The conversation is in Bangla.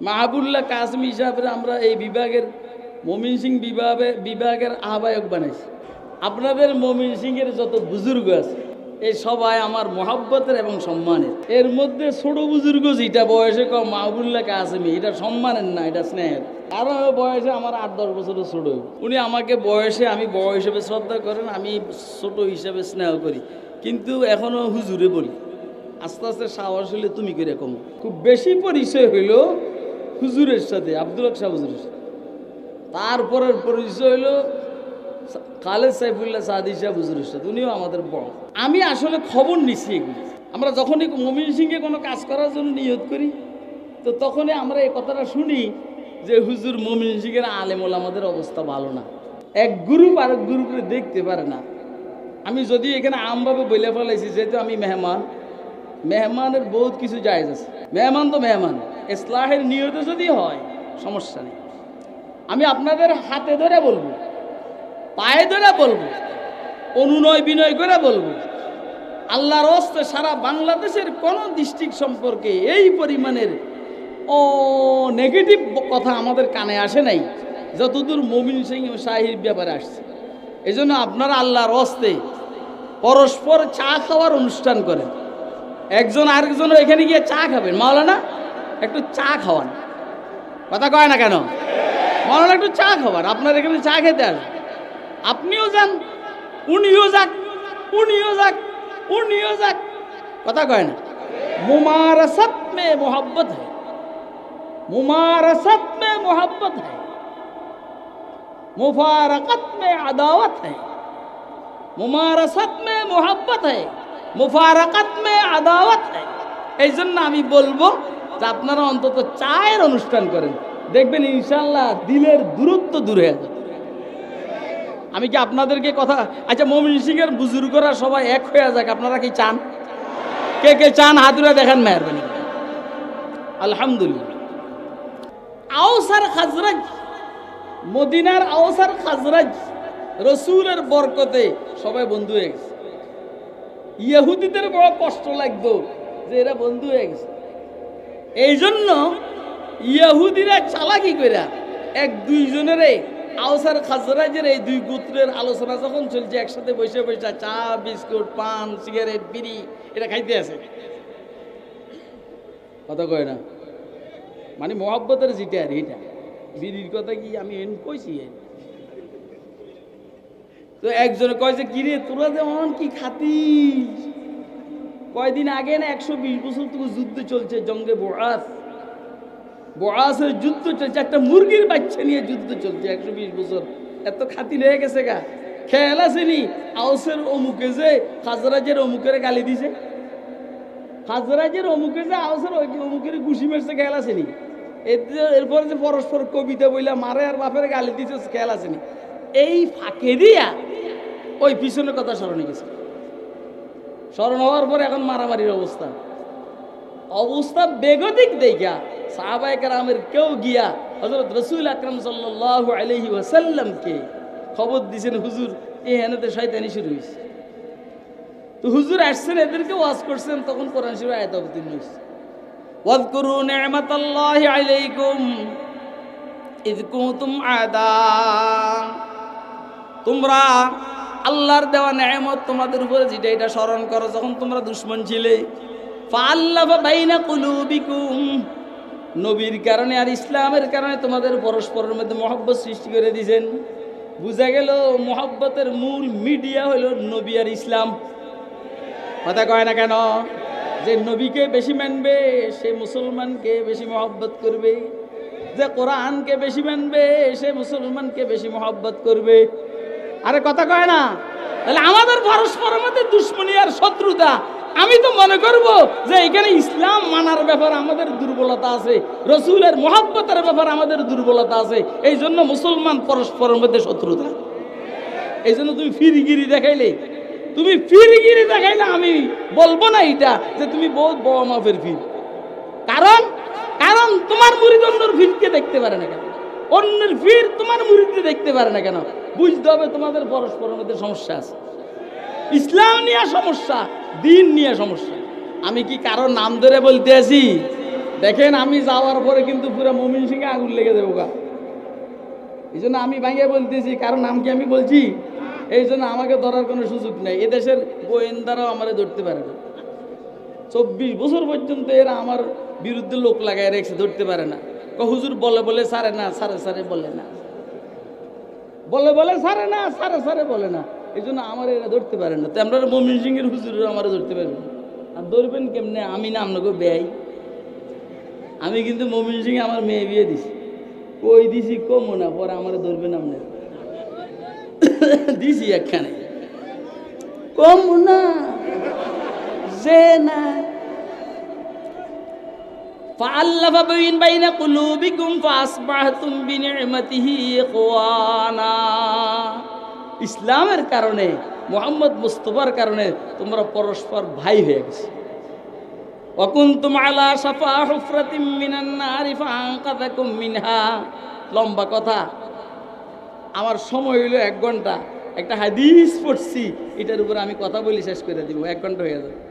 মাহবুল্লাহ কাসম হিসাবে আমরা এই বিভাগের মমিন সিং বিভাগে বিভাগের আহ্বায়ক বানাইছি। আপনাদের মমিন সিংয়ের যত বুজুর্গ আছে, এই সবাই আমার মহাব্বতের এবং সম্মানের। এর মধ্যে ছোট বুজুর্গ যেটা বয়সে কম মাহবুল্লাহ কাসমি, এটা সম্মানের না, এটা স্নেহের। ওই বয়সে আমার আট দশ বছরের ছোট উনি আমাকে বয়সে, আমি বড় হিসেবে শ্রদ্ধা করেন, আমি ছোট হিসেবে স্নেহ করি। কিন্তু এখনও হুজুরে বলি, আস্তে আস্তে সাহস হলে তুমি করে কম। খুব বেশি পরিচয় হইল হুজুরের সাথে, আব্দুল শাহ হুজুরের সাথে। তারপরের পরিচয় হইল খালেদ সাইফুল্লাহ সাদি শাহ হুজুরের সাথে, উনিও আমাদের বড়। আমি আসলে খবর নিছি এগুলি। আমরা যখনই মমিন সিংকে কোনো কাজ করার জন্য নিয়ত করি, তো তখনই আমরা এই কথাটা শুনি যে, হুজুর, মমিন সিংয়ের আলেমল আমাদের অবস্থা ভালো না। এক গ্রুপ আরেক গ্রুপে দেখতে পারে না। আমি যদি এখানে আমভাবে বলে ফেলাইছি, যেহেতু আমি মেহমান, মেহমানের বহুত কিছু জায়েজ আছে। মেহমান তো মেহমান। ইসলাহের নিয়ত যদি হয়, সমস্যা নেই। আমি আপনাদের হাতে ধরে বলব, পায়ে ধরে বলব, অনুনয় বিনয় করে বলব, আল্লাহর অস্তে সারা বাংলাদেশের কোন ডিস্ট্রিক্ট সম্পর্কে এই পরিমাণের ও নেগেটিভ কথা আমাদের কানে আসে নাই, যতদূর মমিন সিং শাহির ব্যাপারে আসছে। এই জন্য আপনারা আল্লাহর হস্তে পরস্পর চা খাওয়ার অনুষ্ঠান করেন। একজন আরেকজন এখানে গিয়ে চা খাবেন মাওলানা একটু চা খাওয়ান কথা কয় না কেন মাওলানা একটু চা খাওয়ান আপনার এখানে চা খেতে আসবেন আপনিও যান উনিও যাক উনিও যাক উনিও যাক কথা কয় না মুমারসত মে মোহব্বত है मुमारसत में मोहब्बत है मुफारकत में अदावत है মুমারাসাত মে মোহাব্বত হয় মুফারাকাত মে আদাওয়াত এই জন্য আমি বলব যে আপনারা অন্তত চায়ের অনুষ্ঠান করেন। দেখবেন ইনশাল্লাহ দিলের দূরত্ব দূরে আমি কি আপনাদেরকে কথা আচ্ছা মমিন সিংয়ের বুজুর্গরা সবাই এক হয়ে যাক, আপনারা কি চান? কে কে চান? হাতুরা দেখেন মেহরবানি। আলহামদুলিল্লাহ। আওসার খাজরাজ, মদিনার আওসার খাজরাজ, রসুলের বরকতে সবাই বন্ধু হয়ে গেছে। ইহুদিদের বড় কষ্ট লাগতো যে এরা বন্ধু হয়ে গেছে। এই জন্য ইয়াহুদিরা চালাকি কইরা এক দুইজনেরে আওসার খাজরাজের এই দুই গোত্রের আলোচনা যখন চলছে, একসাথে বসে বসে চা, বিস্কুট, পান, সিগারেট, বিড়ি, এটা খাইতে আছে। কথা কয় না? মানে মহাব্বতের যেটা আর এটা। বিড়ির কথা কি আমি কইছি। তো একজনে কয় যে, কিরে, তোরা যেমন কি খাতিস? কয়দিন আগে না একশো বিশ বছর থেকে যুদ্ধ চলছে জঙ্গে বোয়াস। বোয়াসের যুদ্ধ চলছে, একটা মুরগির বাচ্চা নিয়ে যুদ্ধ চলছে একশো বিশ বছর। এত খাতির হয়ে গেছে গা। খেয়াল আসেনি আউসের অমুকে যে খাজরাজের অমুকের গালি দিছে। খাজরাজের অমুকে যে আউসের অমুকের ঘুষি মেরছে, খেয়াল আসেনি এরপরে যে পরস্পর কবিতা বইলা মারে আর বাপের গালি দিছে, খেয়াল আসেনি এই ফাঁকে দিয়া ওই পিছনের কথা স্মরণে গেছে স্মরণ হওয়ার পরে এখন মারামারির অবস্থা অবস্থা বেগতিক দেখা সাহাবায়ে কেরামের কেউ গিয়া হজরত রসুল আকরম সাল্লাল্লাহু আলাইহি ওয়াসাল্লামকে খবর দিছেন হুজুর এ হেনাতে শয়তানি শুরু হয়েছে তো হুজুর আসছেন এদেরকে ওয়াজ করছেন তখন কোরআন শরীফ আয়াত অবতীর্ণ হয়েছে واذكروا نعمة الله عليكم إذ كنتم أعداء তোমরা আল্লাহর দেওয়া নেয়ামত তোমাদের উপরে যেটা এটা স্মরণ করো, যখন তোমরা দুশ্মন ছিলে। নবীর কারণে আর ইসলামের কারণে তোমাদের পরস্পরের মধ্যে মহব্বত সৃষ্টি করে দিয়েছেন। বুঝা গেল মহব্বতের মূল মিডিয়া হলো নবী আর ইসলাম। কথা কয় না কেন? যে নবীকে বেশি মানবে, সে মুসলমানকে বেশি মহব্বত করবে। যে কোরআনকে বেশি মানবে, সে মুসলমানকে বেশি মহব্বত করবে। আরে কথা কয় না। তাহলে আমাদের পরস্পরের মধ্যে দুশ্মনী আর শত্রুতা, আমি তো মনে করব যে এখানে ইসলাম মানার ব্যাপার আমাদের দুর্বলতা আছে, রসুলের মহব্বতের ব্যাপার আমাদের দুর্বলতা আছে এই জন্য মুসলমান পরস্পরের মধ্যে শত্রুতা। এই জন্য তুমি ফিরিগিরি দেখাইলে। তুমি ফিরিগিরি দেখাইলে আমি বলব না এটা যে তুমি বহুত বড় মাপের ফির কারণ কারণ তোমার মুরিদ অন্যর ফিরকে দেখতে পারে না কেন? অন্যের ফির তোমার মুরিদকে দেখতে পারে না কেন? বুঝতে হবে তোমাদের পরস্পরের মধ্যে সমস্যা আছে। ইসলাম নিয়ে সমস্যা, দিন নিয়ে সমস্যা। আমি কি কারও নাম ধরে বলতে আছি? দেখেন, আমি যাওয়ার পরে কিন্তু পুরো মমিন সিংহে আগুন লেগে দেবো গা। এই জন্য আমি ভাঙিয়ে বলতেছি কারণ নাম কি আমি বলছি? এই জন্য আমাকে ধরার কোনো সুযোগ নেই। এদেশের গোয়েন্দারাও আমারে ধরতে পারে না। চব্বিশ বছর পর্যন্ত এরা আমার বিরুদ্ধে লোক লাগায় রেখেছে, ধরতে পারে না। হুজুর বলে বলে সারে না, সারে সারে বলে না। বলে বলে, সারে না, সারে সারে বলে না। এই জন্য আমার এরা ধরতে পারে না। তো আমরা মমিন সিংয়ের হুজুর আমার ধরতে পারবেন আর ধরবেন কেমনে? আমি না আপনাকে ব্যয় আমি কিন্তু মমিন সিং আমার মেয়ে বিয়ে দিছি। কই দিছি কমো না, পরে আমার ধরবেন আপনার। দিছি একখানে। কম না, যে না فألف بين بين قلوبكم فأصبحتم بنعمته إخوانا ইসলামের কারণে মোহাম্মদ মুস্তফার কারণে তোমরা পরস্পর ভাই হয়ে গেছে وكنتم على شفا حفرة من النار فأنقذكم منها লম্বা কথা আমার সময় হইলো এক ঘন্টা একটা হাদিস পড়ছি এটার উপর আমি কথা বলি শেষ করে দিব এক ঘন্টা হয়ে যাবে